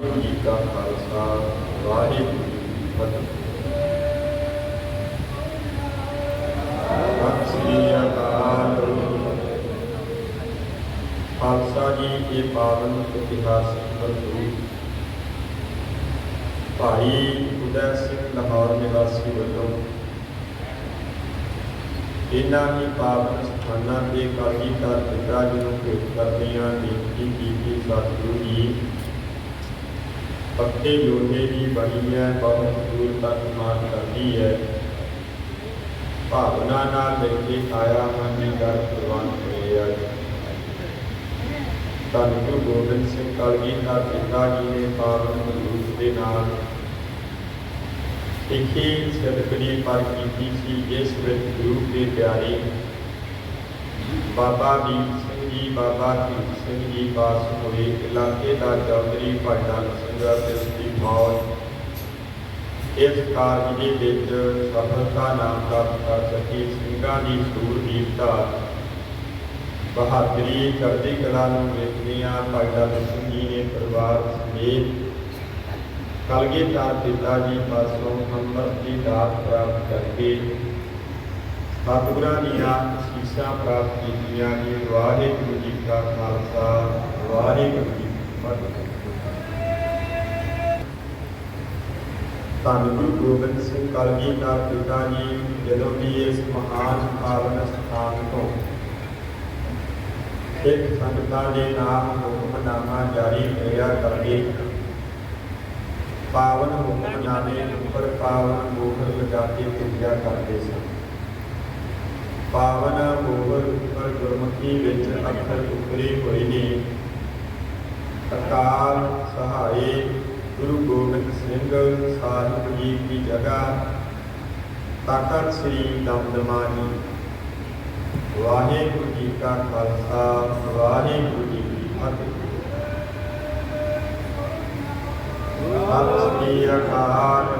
ਵਾਹਿਗੁਰੂ ਜੀ ਕਾ ਖਾਲਸਾ ਵਾਹਿਗੁਰੂ ਜੀ ਕੀ ਫਤਿਹ ਸ੍ਰੀ ਅਕਾਲ ਖਾਲਸਾ ਜੀ ਇਹ ਪਾਵਨ ਇਤਿਹਾਸਿਕ ਬੰਦੂ ਭਾਈ ਉਦੈ ਸਿੰਘ ਲਾਹੌਰ ਨਿਵਾਸੀ ਵੱਲੋਂ ਇਹਨਾਂ ਹੀ ਪਾਵਨ ਸਥਾਨਾਂ ਤੇ ਕਾਜੀ ਕਰ ਪਿਤਾ ਜੀ ਨੂੰ ਭੇਟ ਕਰਦਿਆਂ ਬੇਨਤੀ ਕੀਤੀ ਸਤਿਗੁਰੂ ਜੀ ਪੱਕੇ ਲੋਹੇ ਦੀ ਬਣੀ ਹੈ, ਬਹੁਤ ਦੂਰ ਤੱਕ ਮਾਰ ਕਰਦੀ ਹੈ। ਭਾਵਨਾ ਨਾਲ ਲੈ ਆਇਆ ਹਾਂ ਜੀ ਦਰ ਪ੍ਰਵਾਨ ਹੋਇਆ ਧੰਨ ਗੁਰੂ ਗੋਬਿੰਦ ਸਿੰਘ ਕਲਗੀਧਰ ਪਿਤਾ ਜੀ ਨੇ ਪਾਵਨ ਗੁਰੂ ਦੇ ਨਾਲ ਲਿਖੀ ਸਦਕੜੀ ਪਰ ਕੀਤੀ ਸੀ ਇਸ ਵਿੱਚ ਗੁਰੂ ਦੇ ਪਿਆਰੇ ਬਾਬਾ ਵੀ ਬਾਬਾ ਦੀਪ ਸਿੰਘ ਜੀ ਪਾਸ ਹੋਏ ਇਲਾਕੇ ਦਾ ਚੌਧਰੀ ਭਾਈ ਨਾਨਕ ਸਿੰਘ ਅਤੇ ਉਸ ਦੀ ਮੌਤ। ਇਸ ਕਾਰਜ ਦੇ ਵਿੱਚ ਸਫਲਤਾ ਨਾਮ ਪ੍ਰਾਪਤ ਕਰ ਸਕੀ ਸਿੰਘਾਂ ਦੀ ਸੂਰਬੀਰਤਾ ਬਹਾਦਰੀ ਚੜ੍ਹਦੀ ਕਲਾ ਨੂੰ ਵੇਖਦਿਆਂ ਭਾਈ ਨਾਨਕ ਸਿੰਘ ਜੀ ਨੇ ਪਰਿਵਾਰ ਸਮੇਤ ਕਲਗੀਧਰ ਪਿਤਾ ਜੀ ਪਾਸੋਂ ਅੰਮ੍ਰਿਤ ਦੀ ਦਾਤ ਪ੍ਰਾਪਤ ਕਰਕੇ ਸਤਿਗੁਰਾਂ ਦੀਆਂ ਅਸੀਸਾਂ ਪ੍ਰਾਪਤ ਕੀਤੀਆਂ ਜੀ। ਵਾਹਿਗੁਰੂ ਜੀ ਕਾ ਖਾਲਸਾ। ਵਾਹਿਗੁਰੂ ਜੀ ਕੀ ਫਤਿਹ। ਧੰਨ ਗੁਰੂ ਗੋਬਿੰਦ ਸਿੰਘ ਕਲਗੀਧਰ ਪਿਤਾ ਜੀ, ਜਦੋਂ ਵੀ ਇਸ ਮਹਾਨ ਪਾਵਨ ਸਥਾਨ ਤੋਂ ਸਿੱਖ ਸੰਗਤਾਂ ਦੇ ਨਾਮ ਹੁਕਮਨਾਮਾ ਜਾਰੀ ਕਰਿਆ ਕਰਦੇ ਪਾਵਨ ਹੁਕਮਨਾਮੇ ਉੱਪਰ ਪਾਵਨ ਮੋਹਰ ਲਗਾ ਕੇ ਪੂਜਾ ਕਰਦੇ ਸਨ। ਪਾਵਨ ਮੋਹਰ ਉੱਪਰ ਗੁਰਮੁਖੀ ਵਿੱਚ ਅੱਖਰ ਉਕਰੇ ਹੋਏ ਨੇ। ਅਕਾਲ ਸਹਾਏ ਗੁਰੂ ਗੋਬਿੰਦ ਸਿੰਘ ਸਾਹਿਬ ਜੀ ਦੀ ਜਗ੍ਹਾ ਤਖਤ ਸ੍ਰੀ ਦਮਦਮਾ ਜੀ। ਵਾਹਿਗੁਰੂ ਜੀ ਕਾ ਖਾਲਸਾ ਵਾਹਿਗੁਰੂ ਜੀ ਕੀ ਫਤਿਹ। ਸਤਿ ਸ੍ਰੀ ਅਕਾਲ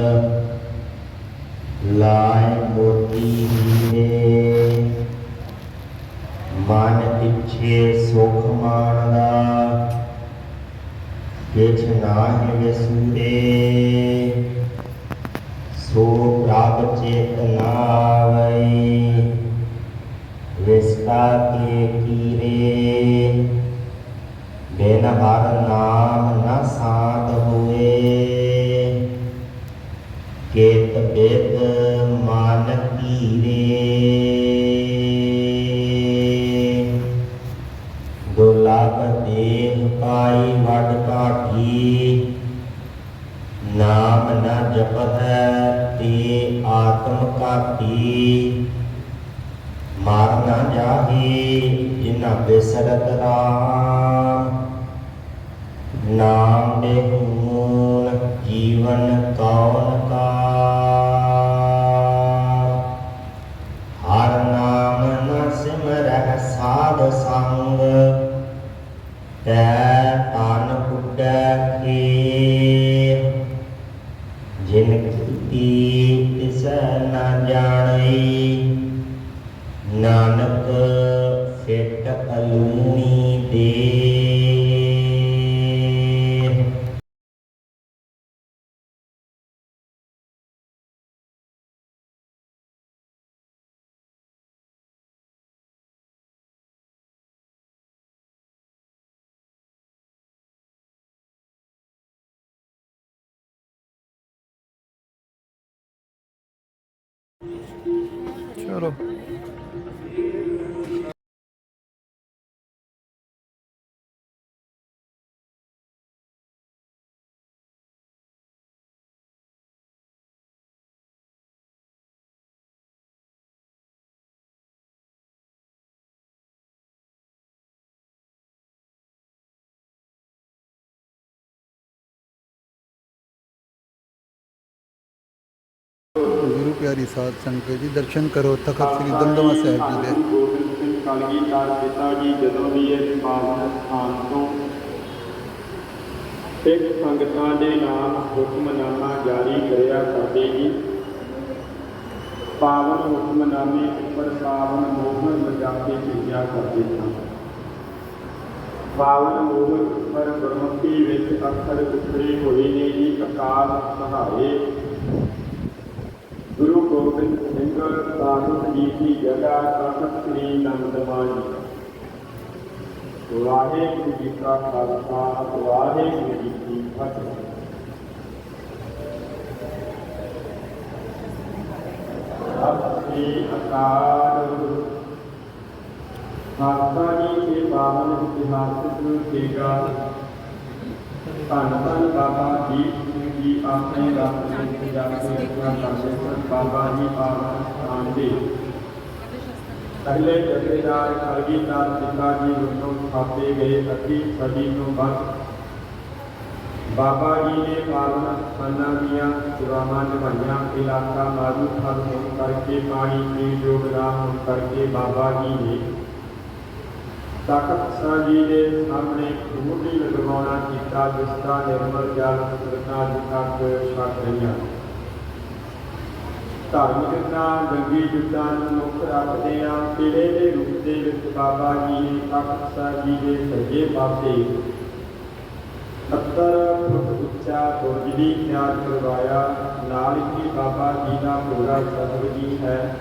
ਲਾਇ ਮੋਤੀ ਹੀਰੇ ਮਨ ਪਿਛੇ ਸੁਖ ਮਾਨਦਾ ਕਿਛ ਨਾਹਿ ਵਿਸੂਰੇ ਸੋ ਪ੍ਰਭ ਚੇਤਨਾ ਆਵਈ ਵਿਸਤਾ ਕੇ ਕੀਰੇ ਬਿਨ ਹਰ ਨਾਮ ਨ ਸਾਧ ਹੋਏ ਕੇਤ ਬਿਦ ਮਨ ਕੀਰੇ ਦੁਲਭ ਦੇਹ ਪਾਈ ਵਡ ਕਾਠੀ। ਨਾਮ ਨ ਜਪਤ ਤੇ ਆਤਮ ਘਾਤੀ ਮਾਰ ਨ ਜਾਹੀ ਜਿਨਾ ਬਿਸਰਤ ਰਾਮ। ਨਾਮ ਦੇ ਗੁਣ ਜੀਵਨ ਕੌਣ ਕਾ ਨਾਨਕ ਸਿੱਟ ਅਲੂਣੀ ਦੇ। ਚਲੋ। Yeah. ਗੁਰੂ ਪਿਆਰੀ ਸਾਧ ਸੰਗਤ ਜੀ, ਦਰਸ਼ਨ ਕਰੋ, ਤਖਤ ਸ੍ਰੀ ਦਮਦਮਾ ਸਾਹਿਬ ਜੀ ਦੇ। ਗੋਬਿੰਦ ਸਿੰਘ ਕਲਗੀਧਰ ਪਿਤਾ ਜੀ ਜਦੋਂ ਵੀ ਇਸ ਪਾਵਨ ਸਥਾਨ ਤੋਂ ਸਿੱਖ ਸੰਗਤਾਂ ਦੇ ਨਾਮ ਹੁਕਮਨਾਮਾ ਜਾਰੀ ਕਰਿਆ ਕਰਦੇ ਜੀ। ਪਾਵਨ ਹੁਕਮਨਾਮੇ ਉੱਪਰ ਪਾਵਨ ਮੋਹਰ ਲਗਾ ਕੇ ਭੇਜਿਆ ਕਰਦੇ ਸਨ ਪਾਵਨ ਮੋਹਰ ਉੱਪਰ ਗੁਰਮੁਖੀ ਵਿੱਚ ਅੱਖਰ ਉਤਰੇ ਹੋਏ ਨੇ ਜੀ, ਅਕਾਲ ਸਹਾਰੇ ਸਾਹਿਬ ਜੀ ਦੀ ਜਗ੍ਹਾ ਤਖਤ ਸ੍ਰੀ ਨੰਦਮਾਨ ਵਾਹਿਗੁਰੂ ਜੀ ਕਾ ਖਾਲਸਾ ਵਾਹਿਗੁਰੂ ਜੀ ਕੀ ਫਤਿਹ ਸ੍ਰੀ ਅਕਾਲ ਖਾਲਸਾ ਜੀ ਦੇ ਪਾਵਨ ਇਤਿਹਾਸਕ ਜੇਗਾ ਧੰਨ ਧੰਨ ਬਾਬਾ ਦੀਪ ਸਿੰਘ ਜੀ, ਆਪਣੇ ਰਸਤੇ ਵਿੱਚ ਜਾ ਕੇ ਆਪਣਾ ਕਰਦੇ ਸਨ ਬਾਬਾ ਜੀ ਪਾਵਨ ਸਥਾਨ ਦੇ ਪਹਿਲੇ ਜਥੇਦਾਰ ਕਲਗੀਧਰ ਪਿਤਾ ਵੱਲੋਂ ਸਥਾਪੇ ਗਏ ਅੱਧੀ ਸਦੀ ਤੋਂ ਬਾਅਦ ਬਾਬਾ ਜੀ ਨੇ ਪਾਵਨ ਸਥਾਨਾਂ ਦੀਆਂ ਸੇਵਾਵਾਂ ਨਿਭਾਈਆਂ ਇਲਾਕਾ ਮਾਰੂ ਖਲ ਹੋਣ ਕਰਕੇ ਪਾਣੀ ਦੀ ਯੋਗਦਾਨ ਹੋਣ ਕਰਕੇ ਬਾਬਾ ਜੀ ਨੇ ਤਖਤ ਸਾਹਿਬ ਜੀ ਦੇ ਸਾਹਮਣੇ ਮੂਰਤੀ ਲਗਵਾਉਣਾ ਕੀਤਾ ਜਿਸ ਦਾ ਨਿਰਮਲ ਜਲ ਸਰਕਾਰ ਦੀ ਤੱਕ ਛਕ ਰਹੀਆਂ ਧਾਰਮਿਕ ਨਾਲ ਜੰਗੀ ਯੁੱਧਾਂ ਨੂੰ ਮੁੱਖ ਰੱਖਦੇ ਆ ਕਿਲੇ ਦੇ ਰੂਪ ਦੇ ਵਿੱਚ ਬਾਬਾ ਜੀ ਨੇ ਤਖਤ ਸਾਹਿਬ ਜੀ ਦੇ ਸੱਜੇ ਪਾਸੇ 70 ਫੁੱਟ ਉੱਚਾ ਬੁਰਜ ਵੀ ਤਿਆਰ ਕਰਵਾਇਆ। ਨਾਲ ਹੀ ਬਾਬਾ ਜੀ ਦਾ ਪੂਰਾ ਸਤਿ ਜੀ ਹੈ।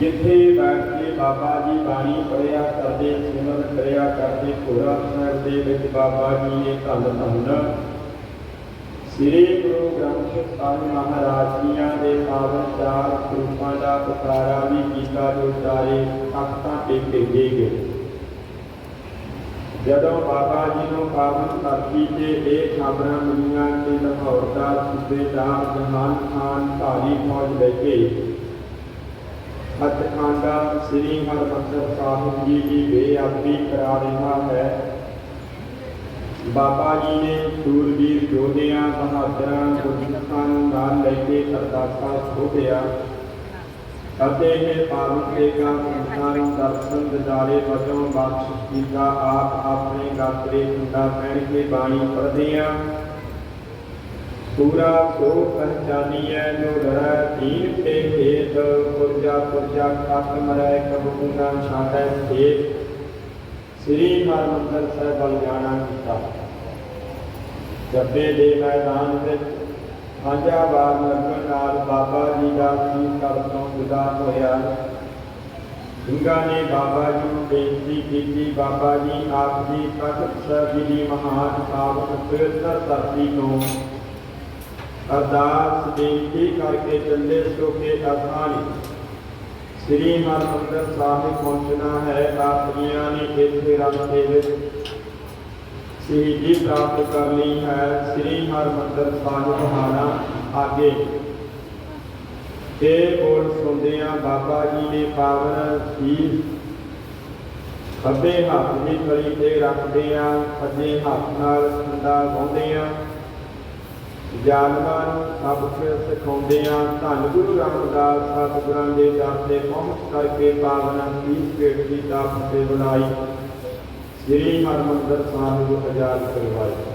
ਜਿੱਥੇ ਬੈਠ ਕੇ ਬਾਬਾ ਜੀ ਬਾਣੀ ਪੜਿਆ ਕਰਦੇ ਸਿਮਰਨ ਕਰਿਆ ਕਰਦੇ ਪੂਰਾ ਸਾਹਿਬ ਦੇ ਵਿੱਚ ਬਾਬਾ ਜੀ ਨੇ ਧੰਨ ਧੰਨ ਸ੍ਰੀ ਗੁਰੂ ਗ੍ਰੰਥ ਸਾਹਿਬ ਮਹਾਰਾਜ ਜੀਆਂ ਦੇ ਪਾਵਨ ਚਾਰ ਸਰੂਪਾਂ ਦਾ ਉਤਾਰਾ ਵੀ ਕੀਤਾ ਜੋ ਚਾਰੇ ਤਖਤਾਂ ਤੇ ਭੇਜੇ ਗਏ। ਜਦੋਂ ਬਾਬਾ ਜੀ ਨੂੰ ਪਾਵਨ ਧਰਤੀ ਤੇ ਇਹ ਖਬਰਾਂ ਮਿਲੀਆਂ ਕਿ ਲਾਹੌਰ ਦਾ ਸੂਬੇਦਾਰ ਜਹਾਨ ਖਾਨ ਭਾਰੀ ਫੌਜ ਲੈ ਕੇ ਸੱਚਖੰਡਾ ਸ੍ਰੀ ਹਰਿਮੰਦਰ ਸਾਹਿਬ ਜੀ ਦੀ ਬੇਅਦਬੀ ਕਰਾ ਰਿਹਾ ਹੈ ਬਾਬਾ ਜੀ ਨੇ ਸੂਰਬੀਰ ਯੋਧਿਆਂ ਬਹਾਦਰਾਂ ਗੁਰਸਿੱਖਾਂ ਨੂੰ ਨਾਲ ਲੈ ਕੇ ਅਰਦਾਸਾਂ ਖੋਦਿਆ ਅਤੇ ਇਹ ਪਾਵਨ ਤੇਗਾ ਸੰਸਾਰ ਦਰਸ਼ਨ ਦਿਦਾਰੇ ਵਜੋਂ ਬਖਸ਼ਿਸ਼ ਕੀਤਾ। ਆਪ ਆਪਣੇ ਗਾਤਰੇ ਖੁੰਡਾ ਪਹਿਨ ਕੇ ਬਾਣੀ ਪੜ੍ਹਦੇ ਆ। ਪੂਰਾ ਸੋ ਪਹਿਚਾਨੀਐ ਜੋ ਡਰੈ ਦੀਨ ਤੇ ਹੇਤ ਪੁਰਜਾ ਪੁਰਜਾ ਖਤਮ ਰਹਿ ਕਬੂ ਨਾ ਛਾੜੈ ਸੇਤ। ਸ੍ਰੀ ਹਰਿਮੰਦਰ ਸਾਹਿਬ ਵੱਲ ਜਾਣਾ ਕੀਤਾ। ਜੱਬੇ ਦੇ ਮੈਦਾਨ ਵਿੱਚ ਸਾਂਝਾ ਬਾਰ ਲੱਗਣ ਨਾਲ ਬਾਬਾ ਜੀ ਦਾ ਸੀ ਕਰ ਤੋਂ ਵਿਦਾ ਹੋਇਆ। ਸਿੰਘਾਂ ਨੇ ਬਾਬਾ ਜੀ ਨੂੰ ਬੇਨਤੀ ਕੀਤੀ, ਬਾਬਾ ਜੀ, ਆਪ ਜੀ ਤਖਤ ਸਾਹਿਬ ਜੀ ਦੀ ਮਹਾਨ ਪਾਵਨ ਪਵਿੱਤਰ ਧਰਤੀ ਤੋਂ ਅਰਦਾਸ ਬੇਨਤੀ ਕਰਕੇ ਚੱਲੇ ਸੋ ਕੇ ਅਸਾਨੀ ਸ੍ਰੀ ਹਰਿਮੰਦਰ ਸਾਹਿਬ ਪਹੁੰਚਣਾ ਹੈ ਆਪਣੀਆਂ ਨੇ ਇੱਥੇ ਰਸਤੇ ਵਿੱਚ ਸ਼ਹੀਦੀ ਪ੍ਰਾਪਤ ਕਰ ਲਈ ਹੈ, ਸ੍ਰੀ ਹਰਿਮੰਦਰ ਸਾਹਿਬ ਮਹਾਨਾ ਆਗੇ ਤੇ ਬੋਲ ਸੁਣਦੇ ਆ ਬਾਬਾ ਜੀ ਨੇ ਪਾਵਨ ਸੀਸ ਖੱਬੇ ਹੱਥ ਦੀ ਥਲੀ ਤੇ ਰੱਖਦੇ ਆ ਸੱਜੇ ਹੱਥ ਨਾਲ ਖੰਡਾ ਵਾਉਂਦੇ ਆ ਜਾਨਵਾਂ ਨੂੰ ਸਬਕ ਸਿਖਾਉਂਦੇ ਆ ਧੰਨ ਗੁਰੂ ਰਾਮਦਾਸ ਸਤਿਗੁਰਾਂ ਦੇ ਦਰ ਤੇ ਪਹੁੰਚ ਕਰਕੇ ਪਾਵਨ ਸੀਸ ਭੇਟ ਦੀ ਦਾਤ ਤੇ ਬਣਾਈ ਸ੍ਰੀ ਹਰਿਮੰਦਰ ਸਾਹਿਬ ਨੂੰ ਆਜ਼ਾਦ ਕਰਵਾਇਆ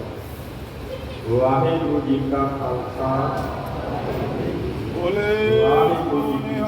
ਵਾਹਿਗੁਰੂ ਜੀ ਕਾ ਖਾਲਸਾ। ਬੋਲੇ। ਵਾਹਿਗੁਰੂ ਜੀ ਕੀ